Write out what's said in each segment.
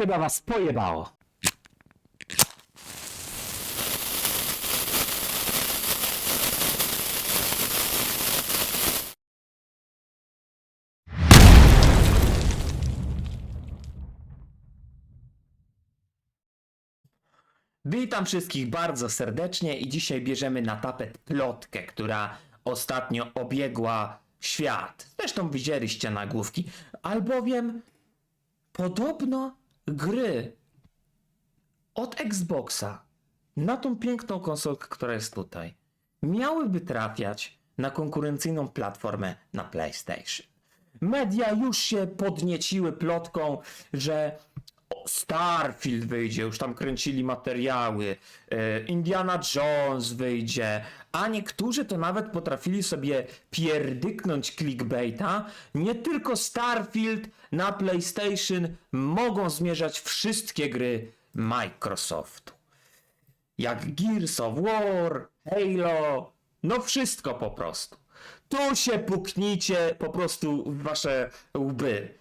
Chyba was pojebało. Witam wszystkich bardzo serdecznie i dzisiaj bierzemy na tapet plotkę, która ostatnio obiegła świat. Zresztą widzieliście nagłówki, albowiem podobno gry od Xboxa na tą piękną konsolkę, która jest tutaj, miałyby trafiać na konkurencyjną platformę na PlayStation. Media już się podnieciły plotką, że Starfield wyjdzie, już tam kręcili materiały, e, Indiana Jones wyjdzie, a niektórzy to nawet potrafili sobie pierdyknąć clickbaita. Nie tylko Starfield na PlayStation mogą zmierzać wszystkie gry Microsoftu. Jak Gears of War, Halo, no wszystko po prostu. Tu się puknijcie po prostu w wasze łby.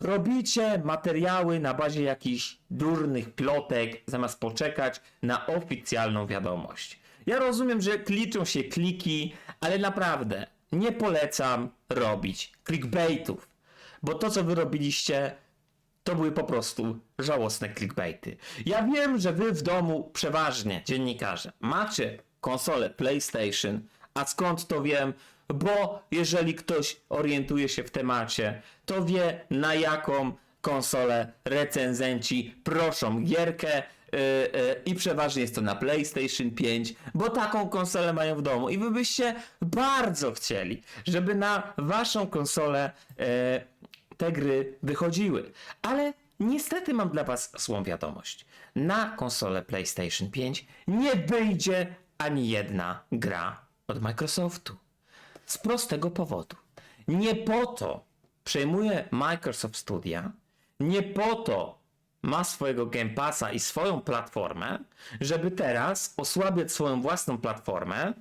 Robicie materiały na bazie jakichś durnych plotek, zamiast poczekać na oficjalną wiadomość. Ja rozumiem, że liczą się kliki, ale naprawdę nie polecam robić clickbaitów, bo to, co wy robiliście, to były po prostu żałosne clickbaity. Ja wiem, że wy w domu przeważnie, dziennikarze, macie konsolę PlayStation, a skąd to wiem? Bo jeżeli ktoś orientuje się w temacie, to wie na jaką konsolę recenzenci proszą gierkę yy, yy, i przeważnie jest to na PlayStation 5, bo taką konsolę mają w domu i wy byście bardzo chcieli, żeby na waszą konsolę yy, te gry wychodziły. Ale niestety mam dla Was złą wiadomość. Na konsolę PlayStation 5 nie wyjdzie ani jedna gra od Microsoftu. Z prostego powodu. Nie po to przejmuje Microsoft Studia, nie po to ma swojego Game Passa i swoją platformę, żeby teraz osłabiać swoją własną platformę,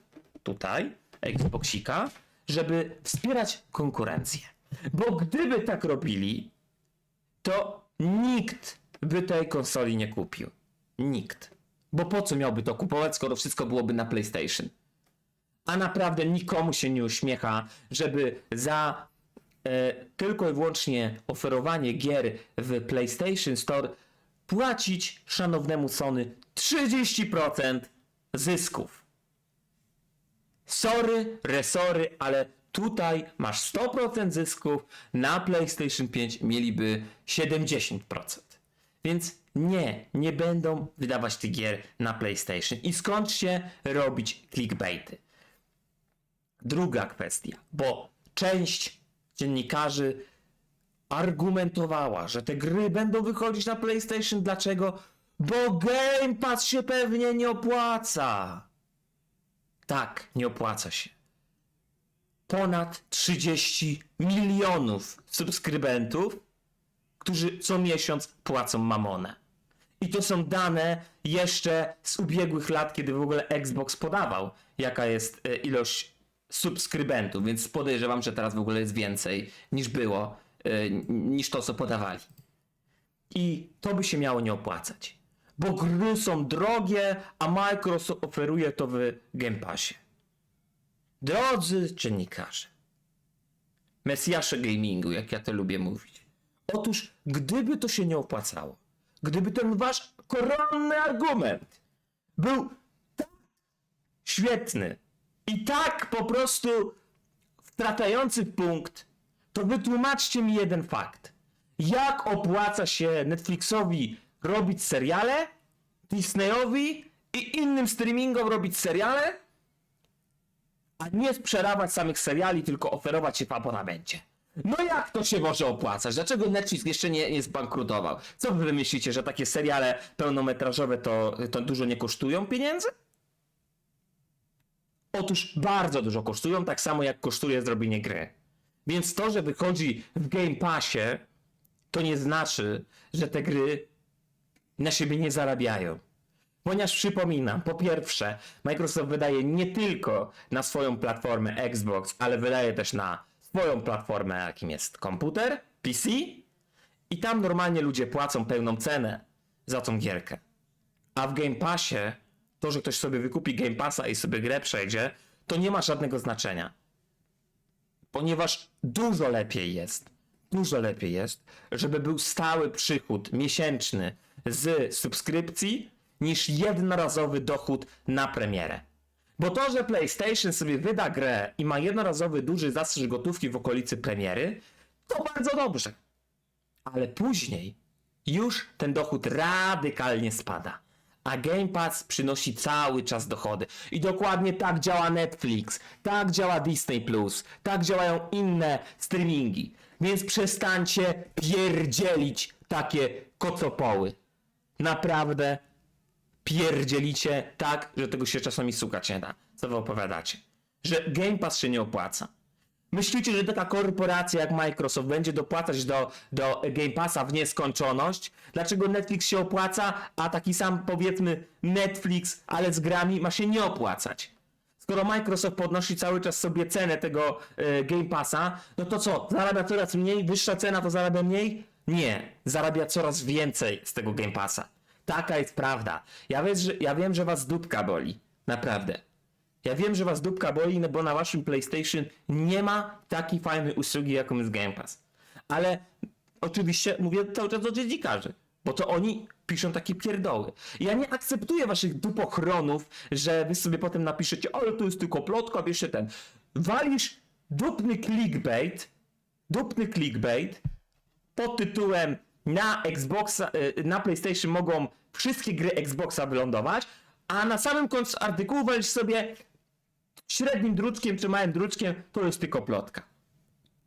tutaj, Xboxika, żeby wspierać konkurencję. Bo gdyby tak robili, to nikt by tej konsoli nie kupił. Nikt. Bo po co miałby to kupować, skoro wszystko byłoby na PlayStation? A naprawdę nikomu się nie uśmiecha, żeby za e, tylko i wyłącznie oferowanie gier w PlayStation Store płacić szanownemu Sony 30% zysków. Sorry, resory, ale tutaj masz 100% zysków, na PlayStation 5 mieliby 70%. Więc nie, nie będą wydawać tych gier na PlayStation. I skończcie robić clickbaity. Druga kwestia, bo część dziennikarzy argumentowała, że te gry będą wychodzić na PlayStation. Dlaczego? Bo Game Pass się pewnie nie opłaca. Tak, nie opłaca się. Ponad 30 milionów subskrybentów, którzy co miesiąc płacą mamonę. I to są dane jeszcze z ubiegłych lat, kiedy w ogóle Xbox podawał, jaka jest e, ilość subskrybentów, więc podejrzewam, że teraz w ogóle jest więcej niż było, e, niż to, co podawali. I to by się miało nie opłacać. Bo gry są drogie, a Microsoft oferuje to w Game Passie. Drodzy dziennikarze, Mesjasze gamingu, jak ja to lubię mówić. Otóż, gdyby to się nie opłacało, gdyby ten wasz koronny argument był tak świetny i tak po prostu wtraczający w punkt, to wytłumaczcie mi jeden fakt. Jak opłaca się Netflixowi robić seriale, Disneyowi i innym streamingom robić seriale, a nie sprzedawać samych seriali, tylko oferować je w abonamencie. No jak to się może opłacać? Dlaczego Netflix jeszcze nie, nie zbankrutował? Co wy myślicie, że takie seriale pełnometrażowe to, to dużo nie kosztują pieniędzy? Otóż bardzo dużo kosztują, tak samo jak kosztuje zrobienie gry. Więc to, że wychodzi w Game Passie, to nie znaczy, że te gry na siebie nie zarabiają. Ponieważ przypominam, po pierwsze, Microsoft wydaje nie tylko na swoją platformę Xbox, ale wydaje też na swoją platformę, jakim jest komputer, PC I tam normalnie ludzie płacą pełną cenę za tą gierkę. A w Game Passie to, że ktoś sobie wykupi Game Passa i sobie grę przejdzie, to nie ma żadnego znaczenia. Ponieważ dużo lepiej jest, dużo lepiej jest, żeby był stały przychód miesięczny z subskrypcji niż jednorazowy dochód na premierę. Bo to, że PlayStation sobie wyda grę i ma jednorazowy duży zastrzyk gotówki w okolicy premiery, to bardzo dobrze. Ale później już ten dochód radykalnie spada. A Game Pass przynosi cały czas dochody. I dokładnie tak działa Netflix, tak działa Disney Plus, tak działają inne streamingi. Więc przestańcie pierdzielić takie kocopoły. Naprawdę pierdzielicie tak, że tego się czasami słuchać nie da. Co wy opowiadacie? Że Game Pass się nie opłaca. Myślicie, że taka korporacja jak Microsoft będzie dopłacać do, do Game Passa w nieskończoność? Dlaczego Netflix się opłaca, a taki sam powiedzmy Netflix, ale z grami ma się nie opłacać? Skoro Microsoft podnosi cały czas sobie cenę tego e, Game Passa, no to co? Zarabia coraz mniej? Wyższa cena to zarabia mniej? Nie, zarabia coraz więcej z tego Game Passa. Taka jest prawda. Ja, wiem, że, ja wiem, że was dupka boli. Naprawdę. Ja wiem, że was dupka boli, no bo na waszym PlayStation nie ma takiej fajnej usługi, jaką jest Game Pass. Ale oczywiście mówię cały czas do dziennikarzy, bo to oni piszą takie pierdoły. Ja nie akceptuję waszych dupochronów, że wy sobie potem napiszecie, ale to jest tylko plotka, wiesz się ten. Walisz dupny clickbait, dupny clickbait pod tytułem na Xboxa, y, na PlayStation mogą wszystkie gry Xboxa wylądować, a na samym końcu artykułu walisz sobie średnim druczkiem czy małym druczkiem, to jest tylko plotka.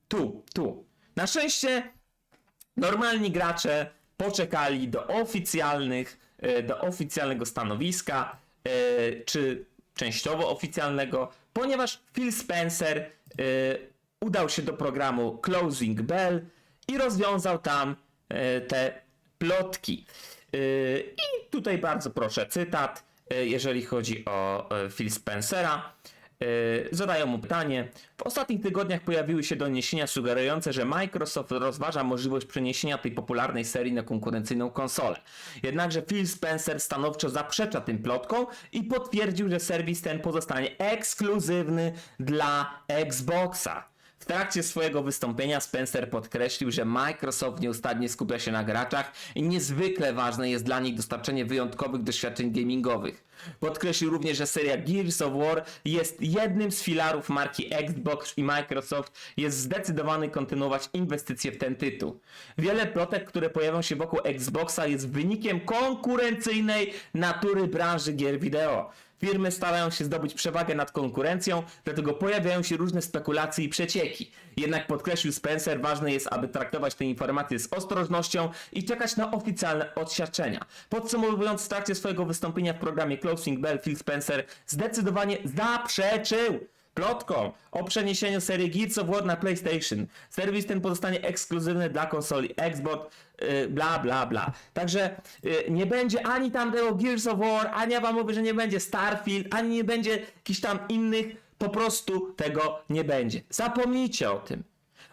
Tu, tu. Na szczęście normalni gracze poczekali do oficjalnych, e, do oficjalnego stanowiska, e, czy częściowo oficjalnego, ponieważ Phil Spencer e, udał się do programu Closing Bell i rozwiązał tam te plotki. I tutaj bardzo proszę cytat, jeżeli chodzi o Phil Spencera. E, Zadają mu pytanie. W ostatnich tygodniach pojawiły się doniesienia sugerujące, że Microsoft rozważa możliwość przeniesienia tej popularnej serii na konkurencyjną konsolę. Jednakże Phil Spencer stanowczo zaprzecza tym plotkom i potwierdził, że serwis ten pozostanie ekskluzywny dla Xboxa. W trakcie swojego wystąpienia Spencer podkreślił, że Microsoft nieustannie skupia się na graczach i niezwykle ważne jest dla nich dostarczenie wyjątkowych doświadczeń gamingowych. Podkreślił również, że seria Gears of War jest jednym z filarów marki Xbox i Microsoft jest zdecydowany kontynuować inwestycje w ten tytuł. Wiele plotek, które pojawią się wokół Xboxa jest wynikiem konkurencyjnej natury branży gier wideo. Firmy starają się zdobyć przewagę nad konkurencją, dlatego pojawiają się różne spekulacje i przecieki. Jednak podkreślił Spencer, ważne jest, aby traktować te informacje z ostrożnością i czekać na oficjalne oświadczenia. Podsumowując, w trakcie swojego wystąpienia w programie Closing Bell, Phil Spencer zdecydowanie zaprzeczył plotką o przeniesieniu serii Gears of War na PlayStation. Serwis ten pozostanie ekskluzywny dla konsoli Xbox, yy, bla bla bla. Także yy, nie będzie ani tam tego Gears of War, ani ja wam mówię, że nie będzie Starfield, ani nie będzie jakichś tam innych, po prostu tego nie będzie. Zapomnijcie o tym.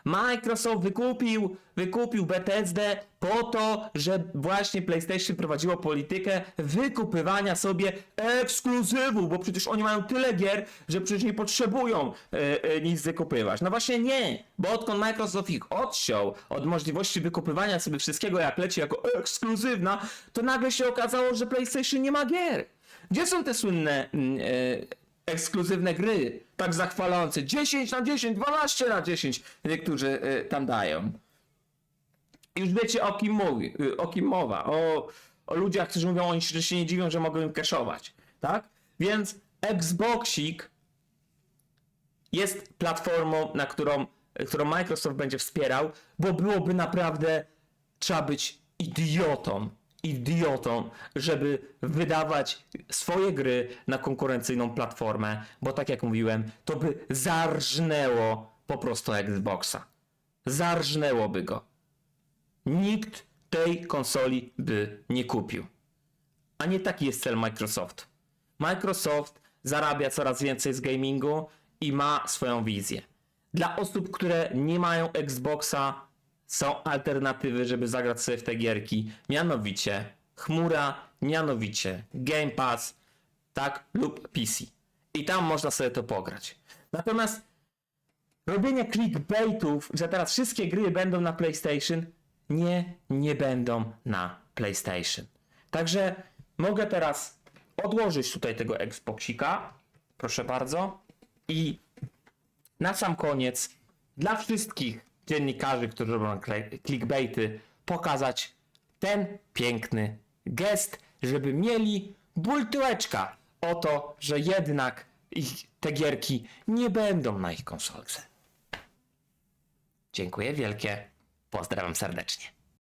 Microsoft wykupił, wykupił BTSD po to, że właśnie PlayStation prowadziło politykę wykupywania sobie ekskluzywów, bo przecież oni mają tyle gier, że przecież nie potrzebują e, e, nic wykupywać. No właśnie nie, bo odkąd Microsoft ich odciął od możliwości wykupywania sobie wszystkiego jak leci jako ekskluzywna, to nagle się okazało, że PlayStation nie ma gier. Gdzie są te słynne mm, e, ekskluzywne gry, tak zachwalające 10 na 10, 12 na 10 niektórzy y, tam dają. Już wiecie o kim mówi, y, o kim mowa, o, o ludziach, którzy mówią, oni się, się nie dziwią, że mogą im cashować, tak? Więc Xboxik jest platformą, na którą, którą Microsoft będzie wspierał, bo byłoby naprawdę trzeba być idiotą, idiotą, żeby wydawać swoje gry na konkurencyjną platformę, bo tak jak mówiłem, to by zarżnęło po prostu Xboxa. Zarżnęłoby go. Nikt tej konsoli by nie kupił. A nie taki jest cel Microsoft. Microsoft zarabia coraz więcej z gamingu i ma swoją wizję. Dla osób, które nie mają Xboxa, są alternatywy, żeby zagrać sobie w te gierki. Mianowicie chmura, mianowicie Game Pass, tak, lub PC. I tam można sobie to pograć. Natomiast robienie clickbaitów, że teraz wszystkie gry będą na PlayStation, nie, nie będą na PlayStation. Także mogę teraz odłożyć tutaj tego Xboxika, proszę bardzo, i na sam koniec dla wszystkich dziennikarzy, którzy robią clickbaity, pokazać ten piękny gest, żeby mieli ból tyłeczka o to, że jednak ich, te gierki nie będą na ich konsolce. Dziękuję wielkie. Pozdrawiam serdecznie.